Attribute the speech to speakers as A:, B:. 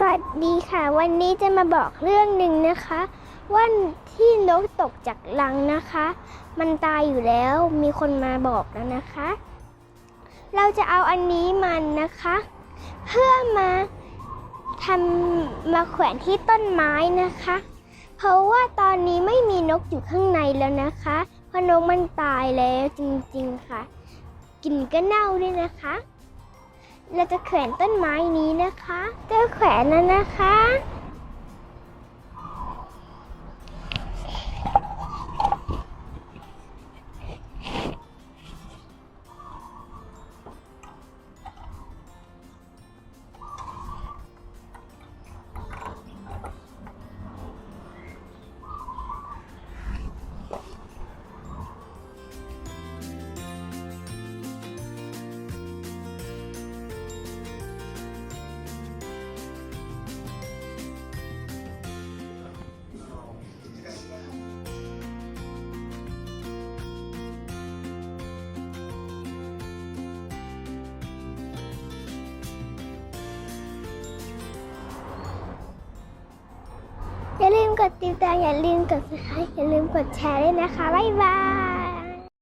A: สวัสดีค่ะ วันนี้จะมาบอกเรื่องหนึ่งนะคะ ว่าที่นกตกจากลังนะคะ มันตายอยู่แล้วมีคนมาบอกแล้วนะคะ เราจะเอาอันนี้มันนะคะ เพื่อมาทำมาแขวนที่ต้นไม้นะคะ เพราะว่าตอนนี้ไม่มีนกอยู่ข้างในแล้วนะคะเพราะนกมันตายแล้วจริงๆค่ะกลิ่นก็เน่าด้วยนะคะ เราจะแขวนต้นไม้นี้นะคะจะแขวนแล้วนะคะ กดติดตามอย่าลืมกด subscribe อย่าลืมกดแชร์ด้วยนะคะ บ๊ายบาย